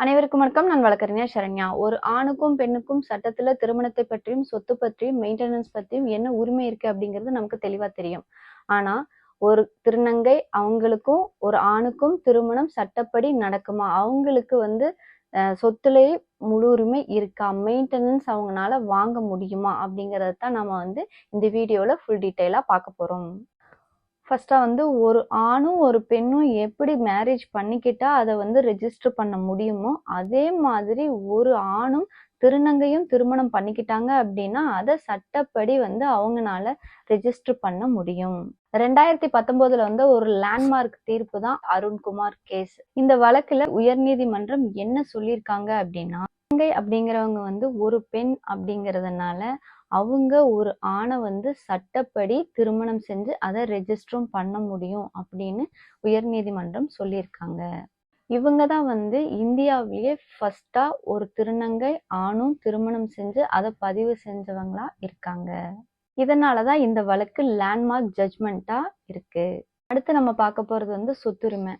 அனைவருக்கும் வணக்கம். நான் வழக்கறிஞர் சரண்யா. ஒரு ஆணுக்கும் பெண்ணுக்கும் சட்டத்துல திருமணத்தை பற்றியும் சொத்து பற்றியும் மெயின்டெனன்ஸ் பற்றியும் என்ன உரிமை இருக்கு அப்படிங்கிறது நமக்கு தெளிவா தெரியும். ஆனா ஒரு திருநங்கை அவங்களுக்கும் ஒரு ஆணுக்கும் திருமணம் சட்டப்படி நடக்குமா? அவங்களுக்கு வந்து சொத்துலேயே முழு உரிமை இருக்கா? மெயின்டெனன்ஸ் அவங்கனால வாங்க முடியுமா? அப்படிங்கிறத தான் நம்ம வந்து இந்த வீடியோல ஃபுல் டீட்டெயிலா பார்க்க போறோம். ஃபஸ்ட்டாக வந்து ஒரு ஆணும் ஒரு பெண்ணும் எப்படி மேரேஜ் பண்ணிக்கிட்டா அதை வந்து ரெஜிஸ்டர் பண்ண முடியுமோ அதே மாதிரி ஒரு ஆணும் திருநங்கையும் திருமணம் பண்ணிக்கிட்டாங்க அப்படின்னா அதை சட்டப்படி வந்து அவங்கனால ரெஜிஸ்டர் பண்ண முடியும். ரெண்டாயிரத்தி பத்தொன்பதுல வந்து ஒரு லேண்ட்மார்க் தீர்ப்பு தான் அருண்குமார் கேஸ். இந்த வழக்குல உயர்நீதிமன்றம் என்ன சொல்லியிருக்காங்க அப்படின்னா அப்படிங்கிறவங்க வந்து ஒரு பெண் அப்படிங்கறதுனால அவங்க ஒரு ஆணை வந்து சட்டப்படி திருமணம் செஞ்சு அதை ரெஜிஸ்டரும் பண்ண முடியும் அப்படின்னு உயர்நீதிமன்றம் சொல்லியிருக்காங்க. இவங்க தான் வந்து இந்தியாவிலேயே ஃபர்ஸ்டா ஒரு திருநங்கை ஆணும் திருமணம் செஞ்சு அதை பதிவு செஞ்சவங்களா இருக்காங்க. இதனாலதான் இந்த வழக்கு லேண்ட்மார்க் ஜட்ஜ்மெண்ட்டா இருக்கு. அடுத்து நம்ம பார்க்க போறது வந்து சொத்துரிமை.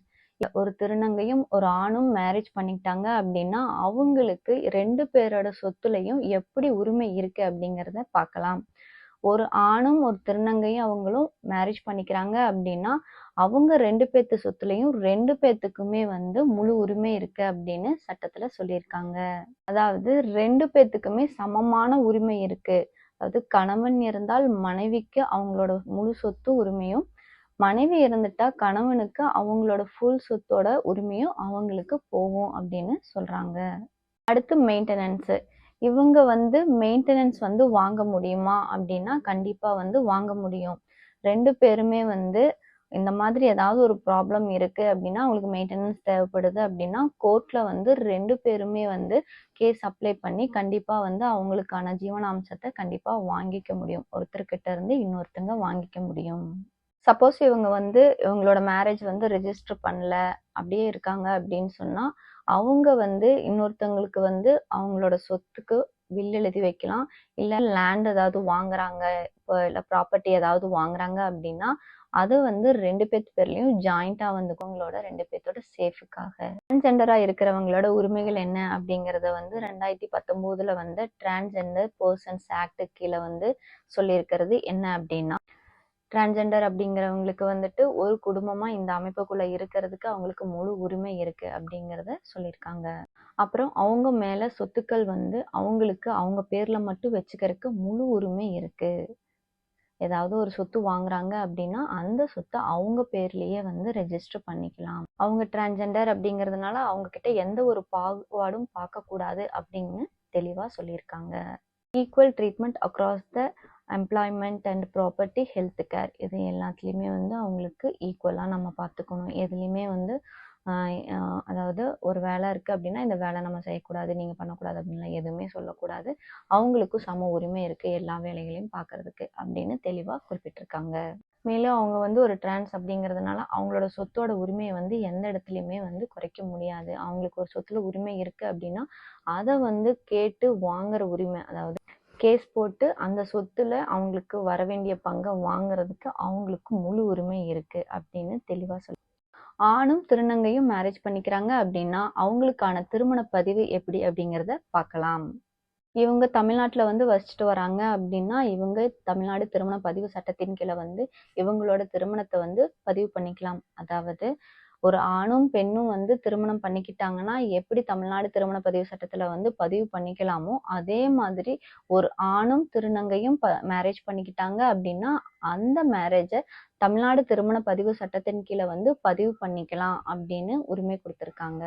ஒரு திருநங்கையும் ஒரு ஆணும் மேரேஜ் பண்ணிக்கிட்டாங்க அப்படின்னா அவங்களுக்கு ரெண்டு பேரோட சொத்துலையும் எப்படி உரிமை இருக்கு அப்படிங்கிறத பார்க்கலாம். ஒரு ஆணும் ஒரு திருநங்கையும் அவங்களும் மேரேஜ் பண்ணிக்கிறாங்க அப்படின்னா அவங்க ரெண்டு பேர்த்து சொத்துலையும் ரெண்டு பேர்த்துக்குமே வந்து முழு உரிமை இருக்கு அப்படின்னு சட்டத்துல சொல்லியிருக்காங்க. அதாவது ரெண்டு பேர்த்துக்குமே சமமான உரிமை இருக்கு. அதாவது கணவன் இருந்தால் மனைவிக்கு அவங்களோட முழு சொத்து உரிமையும் மனைவி இருந்துட்டா கணவனுக்கு அவங்களோட ஃபுல் சொத்தோட உரிமையும் அவங்களுக்கு போகும் அப்படின்னு சொல்றாங்க. அடுத்து மெயின்டெனன்ஸ் இவங்க வந்து மெயின்டெனன்ஸ் வந்து வாங்க முடியுமா அப்படின்னா கண்டிப்பா வந்து வாங்க முடியும். ரெண்டு பேருமே வந்து இந்த மாதிரி ஏதாவது ஒரு ப்ராப்ளம் இருக்கு அப்படின்னா அவங்களுக்கு மெயின்டெனன்ஸ் தேவைப்படுது அப்படின்னா கோர்ட்ல வந்து ரெண்டு பேருமே வந்து கேஸ் அப்ளை பண்ணி கண்டிப்பா வந்து அவங்களுக்கான ஜீவனாம்சத்தை கண்டிப்பா வாங்கிக்க முடியும். ஒருத்தர்கிட்ட இருந்து இன்னொருத்தங்க வாங்கிக்க முடியும். சப்போஸ் இவங்க வந்து இவங்களோட மேரேஜ் வந்து ரெஜிஸ்டர் பண்ணல அப்படியே இருக்காங்க அப்படின்னு சொன்னா அவங்க வந்து இன்னொருத்தவங்களுக்கு வந்து அவங்களோட சொத்துக்கு வில் எழுதி வைக்கலாம். இல்ல லேண்ட் ஏதாவது வாங்குறாங்க இப்போ இல்ல ப்ராப்பர்ட்டி ஏதாவது வாங்குறாங்க அப்படின்னா அது வந்து ரெண்டு பேர்த்து பேர்லயும் ஜாயிண்டா வந்து உங்களோட ரெண்டு பேர்த்தோட சேஃபுக்காக டிரான்ஸ்ஜெண்டரா இருக்கிறவங்களோட உரிமைகள் என்ன அப்படிங்கறத வந்து ரெண்டாயிரத்தி பத்தொன்பதுல வந்து டிரான்ஸ்ஜெண்டர் பர்சன்ஸ் ஆக்டு கீழே வந்து சொல்லியிருக்கிறது என்ன அப்படின்னா டிரான்ஜெண்டர் அப்படிங்கிறவங்களுக்கு வந்துட்டு ஒரு குடும்பமா இந்த அமைப்புக்குள்ள இருக்கிறதுக்கு அவங்களுக்கு முழு உரிமை இருக்கு அப்படிங்கிறத சொல்லியிருக்காங்க. அப்புறம் அவங்க மேல சொத்துக்கள் வந்து அவங்களுக்கு அவங்க பேர்ல மட்டும் வச்சுக்கிறதுக்கு முழு உரிமை இருக்கு. ஏதாவது ஒரு சொத்து வாங்குறாங்க அப்படின்னா அந்த சொத்தை அவங்க பேர்லயே வந்து ரெஜிஸ்டர் பண்ணிக்கலாம். அவங்க டிரான்ஜெண்டர் அப்படிங்கிறதுனால அவங்க கிட்ட எந்த ஒரு பாகுபாடும் பார்க்க கூடாது அப்படின்னு தெளிவா சொல்லியிருக்காங்க. Equal treatment across the employment and property health care இது எல்லாத்துலேயுமே வந்து அவங்களுக்கு ஈக்குவலாக நம்ம பார்த்துக்கணும். எதுலேயுமே வந்து அதாவது ஒரு வேலை இருக்குது அப்படின்னா இந்த வேலை நம்ம செய்யக்கூடாது நீங்கள் பண்ணக்கூடாது அப்படின்லாம் எதுவுமே சொல்லக்கூடாது. அவங்களுக்கும் சம உரிமை இருக்குது எல்லா வேலைகளையும் பார்க்கறதுக்கு அப்படின்னு தெளிவாக குறிப்பிட்டிருக்காங்க. மேலும் அவங்க வந்து ஒரு டிரான்ஸ் அப்படிங்கிறதுனால அவங்களோட சொத்தோட உரிமையை வந்து எந்த இடத்துலையுமே வந்து குறைக்க முடியாது. அவங்களுக்கு ஒரு சொத்துல உரிமை இருக்குது அப்படின்னா அதை வந்து கேட்டு வாங்குற உரிமை அதாவது கேஸ் போட்டு அந்த சொத்துல அவங்களுக்கு வர வேண்டிய பங்கை வாங்குறதுக்கு அவங்களுக்கு முழு உரிமை இருக்கு அப்படின்னு தெளிவா சொல்லு ஆணும் திருநங்கையும் மேரேஜ் பண்ணிக்கிறாங்க அப்படின்னா அவங்களுக்கான திருமண பதிவு எப்படி அப்படிங்கிறத பார்க்கலாம். இவங்க தமிழ்நாட்டுல வந்து வசிச்சுட்டு வராங்க அப்படின்னா இவங்க தமிழ்நாடு திருமண பதிவு சட்டத்தின் கீழே வந்து இவங்களோட திருமணத்தை வந்து பதிவு பண்ணிக்கலாம். அதாவது ஒரு ஆணும் பெண்ணும் வந்து திருமணம் பண்ணிக்கிட்டாங்கன்னா எப்படி தமிழ்நாடு திருமண பதிவு சட்டத்துல வந்து பதிவு பண்ணிக்கலாமோ அதே மாதிரி ஒரு ஆணும் திருநங்கையும் மேரேஜ் பண்ணிக்கிட்டாங்க அப்படின்னா அந்த மேரேஜை தமிழ்நாடு திருமண பதிவு சட்டத்தின் கீழே வந்து பதிவு பண்ணிக்கலாம் அப்படின்னு உரிமை கொடுத்துருக்காங்க.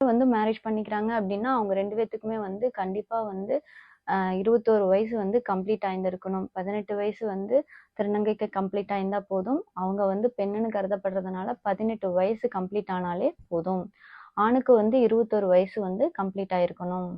வந்து மேரேஜ் பண்ணிக்கிறாங்க அப்படின்னா அவங்க ரெண்டு பேத்துக்குமே வந்து கண்டிப்பா வந்து இருபத்தோரு வயசு வந்து கம்ப்ளீட் ஆயிருந்திருக்கணும் பதினெட்டு வயசு வந்து திருநங்கைக்கு கம்ப்ளீட் ஆயிருந்தா போதும். அவங்க வந்து பெண்ணுன்னு கருதப்படுறதுனால பதினெட்டு வயசு கம்ப்ளீட் ஆனாலே போதும். ஆணுக்கு வந்து இருபத்தோரு வயசு வந்து கம்ப்ளீட் ஆயிருக்கணும்.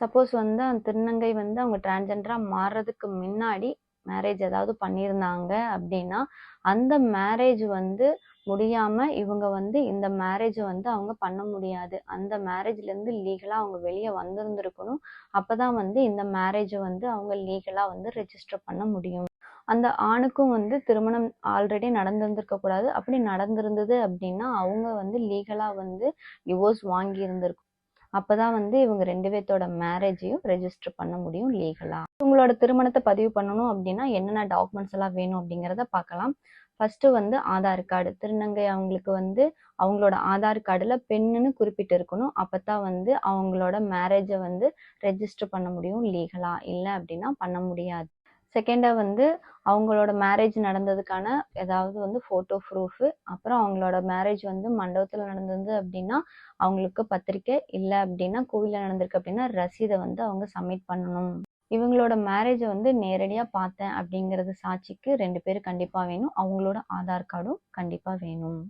சப்போஸ் வந்து அந்த திருநங்கை வந்து அவங்க டிரான்ஜெண்டரா மாறுறதுக்கு முன்னாடி மேரேஜ் ஏதாவது பண்ணியிருந்தாங்க அப்படின்னா அந்த மேரேஜ் வந்து முடியாம இவங்க வந்து இந்த மேரேஜை வந்து அவங்க பண்ண முடியாது. அந்த மேரேஜ்ல இருந்து லீகலா அவங்க வெளியே வந்திருந்திருக்கணும். அப்பதான் வந்து இந்த மேரேஜை வந்து அவங்க லீகலா வந்து ரெஜிஸ்டர் பண்ண முடியும். அந்த ஆணுக்கும் வந்து திருமணம் ஆல்ரெடி நடந்திருந்திருக்க கூடாது. அப்படி நடந்திருந்தது அப்படின்னா அவங்க வந்து லீகலா வந்து டிவோர்ஸ் வாங்கி இருந்திருக்கும் அப்பதான் வந்து இவங்க ரெண்டு பேர்த்தோட மேரேஜையும் ரெஜிஸ்டர் பண்ண முடியும் லீகலா உங்களோட திருமணத்தை பதிவு பண்ணணும் அப்படின்னா என்னென்ன டாக்குமெண்ட்ஸ் எல்லாம் வேணும் அப்படிங்கிறத பார்க்கலாம். ஃபர்ஸ்ட் வந்து ஆதார் கார்டு திருநங்கை அவங்களுக்கு வந்து அவங்களோட ஆதார் கார்டுல பெண்ணுன்னு குறிப்பிட்டு இருக்கணும். அப்பதான் வந்து அவங்களோட மேரேஜை வந்து ரெஜிஸ்டர் பண்ண முடியும். லீகலா இல்லை அப்படின்னா பண்ண முடியாது. செகண்டா வந்து அவங்களோட மேரேஜ் நடந்ததுக்கான ஏதாவது வந்து ஃபோட்டோ ப்ரூஃப் அப்புறம் அவங்களோட மேரேஜ் வந்து மண்டபத்தில் நடந்தது அப்படின்னா அவங்களுக்கு பத்திரிக்கை இல்லை அப்படின்னா கோவிலில் நடந்திருக்கு அப்படின்னா ரசீதை வந்து அவங்க சப்மிட் பண்ணணும். இவங்களோட மேரேஜை வந்து நேரடியாக பார்த்தேன் அப்படிங்கிறது சாட்சிக்கு ரெண்டு பேரும் கண்டிப்பாக வேணும். அவங்களோட ஆதார் கார்டும் கண்டிப்பாக வேணும்.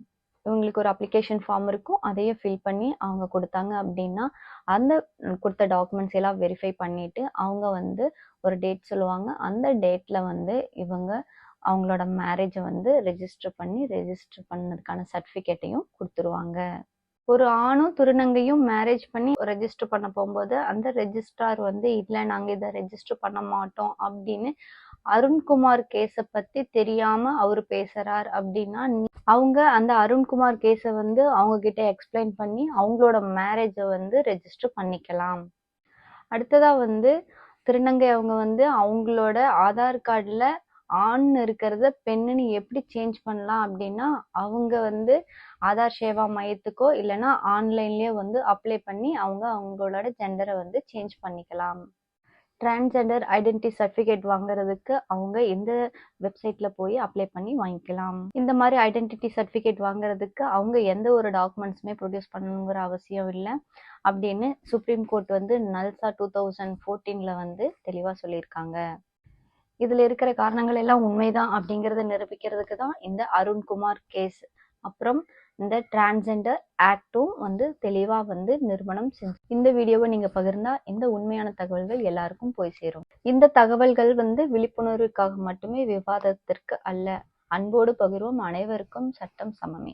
இவங்களுக்கு ஒரு அப்ளிகேஷன் ஃபார்ம் இருக்கும். அதையே ஃபில் பண்ணி அவங்க கொடுத்தாங்க அப்படின்னா அந்த கொடுத்த டாக்குமெண்ட்ஸ் எல்லாம் வெரிஃபை பண்ணிட்டு அவங்க வந்து ஒரு டேட் சொல்லுவாங்க. அந்த டேட்ல வந்து இவங்க அவங்களோட மேரேஜை வந்து ரெஜிஸ்டர் பண்ணி ரெஜிஸ்டர் பண்ணதுக்கான சர்டிஃபிகேட்டையும் கொடுத்துருவாங்க. ஒரு ஆணும் திருநங்கையும் மேரேஜ் பண்ணி ரெஜிஸ்டர் பண்ண போகும்போது அந்த ரெஜிஸ்ட்ரார் வந்து இல்லை நாங்கள் இதை ரெஜிஸ்டர் பண்ண மாட்டோம் அப்படின்னு அருண்குமார் கேஸை பத்தி தெரியாம அவர் பேசுறார் அப்படின்னா அவங்க அந்த அருண்குமார் கேஸை வந்து அவங்க கிட்ட எக்ஸ்பிளைன் பண்ணி அவங்களோட மேரேஜை வந்து ரெஜிஸ்டர் பண்ணிக்கலாம். அடுத்ததா வந்து திருநங்கை அவங்க வந்து அவங்களோட ஆதார் கார்டில் ஆண் இருக்கிறத பெண்ணுன்னு எப்படி சேஞ்ச் பண்ணலாம் அப்படின்னா அவங்க வந்து ஆதார் சேவா மையத்துக்கோ இல்லைன்னா ஆன்லைன்லேயோ வந்து அப்ளை பண்ணி அவங்க அவங்களோட ஜெண்டரை வந்து சேஞ்ச் பண்ணிக்கலாம். டிரான்ஸ்ஜெண்டர் ஐடென்டிட்டி சர்டிஃபிகேட் வாங்குறதுக்கு அவங்க எந்த வெப்சைட்ல போய் அப்ளை பண்ணி வாங்கிக்கலாம். இந்த மாதிரி ஐடென்டிட்டி சர்டிஃபிகேட் வாங்குறதுக்கு அவங்க எந்த ஒரு டாக்குமெண்ட்ஸுமே ப்ரொடியூஸ் பண்ணணுங்கிற அவசியம் இல்லை. அப்படின்னு சுப்ரீம் கோர்ட் வந்து நல்சா டூ தௌசண்ட் ஃபோர்டீனில் வந்து தெளிவாக சொல்லியிருக்காங்க. இதில் இருக்கிற காரணங்கள் எல்லாம் உண்மைதான் அப்படிங்கிறத நிரூபிக்கிறதுக்கு தான் இந்த அருண்குமார் கேஸ் அப்புறம் இந்த டிரான்ஸெண்டர் ஆக்டும் வந்து தெளிவாக வந்து நிறுவனம் செஞ்சு இந்த வீடியோவை நீங்கள் பகிர்ந்தா இந்த உண்மையான தகவல்கள் எல்லாருக்கும் போய் சேரும். இந்த தகவல்கள் வந்து விழிப்புணர்வுக்காக மட்டுமே விவாதத்திற்கு அல்ல. அன்போடு பகிர்வோம் அனைவருக்கும் சட்டம் சமமே.